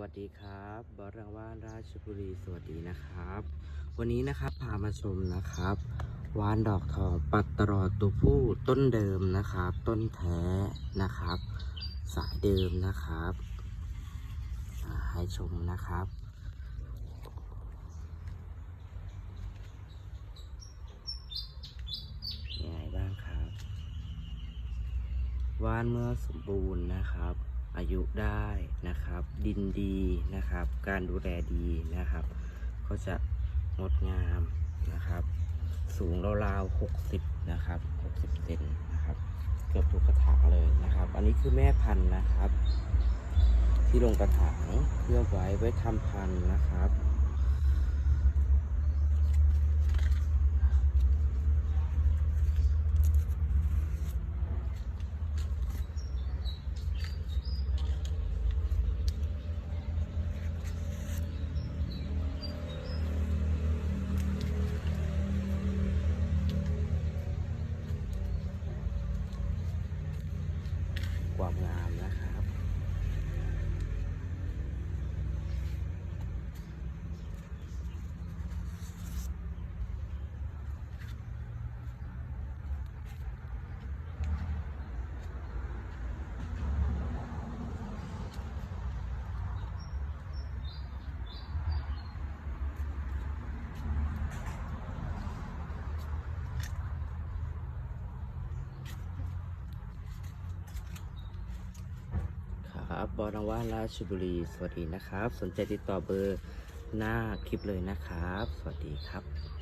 วัสดีครับบอสรังว่านราชบุรีสวัสดีนะครับ วันนี้นะครับพามาชมนะครับวานดอกทองปัตตรอดตัวผู้ต้นเดิมนะครับ ต้นแท้นะครับ สายเดิมนะครับอ่าให้ชมนะครับยังไงบ้างครับว่านเมื่อสมบูรณ์นะครับ อายุได้นะครับ ดินดีนะครับ การดูแลดีนะครับ ก็จะงดงามนะครับ สูงราวๆ60 นะครับ 60 เซนนะครับ เกือบทุกกระถางเลยนะครับ อันนี้คือแม่พันธุ์นะครับ ที่ลงกระถางเพื่อไว้ไว้ทำพันธุ์นะครับ ความงามนะครั บครับบอรังว่าราชบุรี สวัสดีนะครับ สนใจติดต่อเบอร์หน้าคลิปเลยนะครับ สวัสดีครับ